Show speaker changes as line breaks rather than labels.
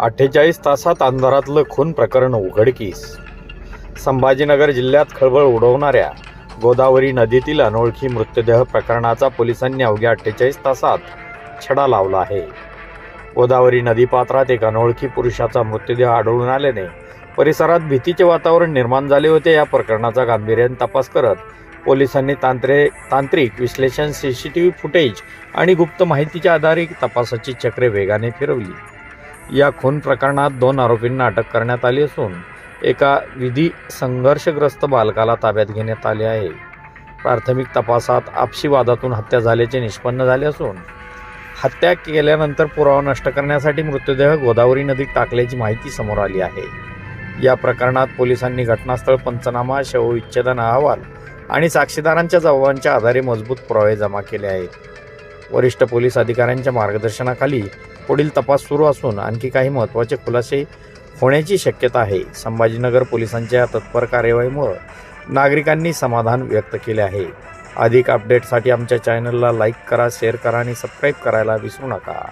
अठ्ठेचाळीस तासात अंधारातलं खून प्रकरण उघडकीस. संभाजीनगर जिल्ह्यात खळबळ उडवणाऱ्या गोदावरी नदीतील अनोळखी मृतदेह प्रकरणाचा पोलिसांनी अवघ्या अठ्ठेचाळीस तासात छडा लावला आहे. गोदावरी नदीपात्रात एक अनोळखी पुरुषाचा मृतदेह आढळून आल्याने परिसरात भीतीचे वातावरण निर्माण झाले होते. या प्रकरणाचा गांभीर्याने तपास करत पोलिसांनी तांत्रे तांत्रिक विश्लेषण C C T V footage आणि गुप्त माहितीच्या आधारे तपासाची चक्रे वेगाने फिरवली. या खून प्रकरणात दोन आरोपींना अटक करण्यात आली असून एका विधी संघर्षग्रस्त बालकाला ताब्यात घेण्यात आले आहे. प्राथमिक तपासात आपशी वादातून हत्या झाल्याचे निष्पन्न झाले असून हत्या केल्यानंतर पुरावा नष्ट करण्यासाठी मृतदेह गोदावरी नदीत टाकल्याची माहिती समोर आली आहे. या प्रकरणात पोलिसांनी घटनास्थळ पंचनामा शवविच्छेदन अहवाल आणि साक्षीदारांच्या जबाबांच्या आधारे मजबूत पुरावे जमा केले आहेत. वरिष्ठ पोलीस अधिकाऱ्यांच्या मार्गदर्शनाखाली पुढील तपास सुरू असून आणखी काही महत्त्वाचे खुलासे होण्याची शक्यता आहे. संभाजीनगर पोलिसांच्या या तत्पर कार्यवाहीमुळे नागरिकांनी समाधान व्यक्त केले आहे. अधिक अपडेटसाठी आमच्या चॅनलला लाईक करा शेअर करा आणि सबस्क्राईब करायला विसरू नका.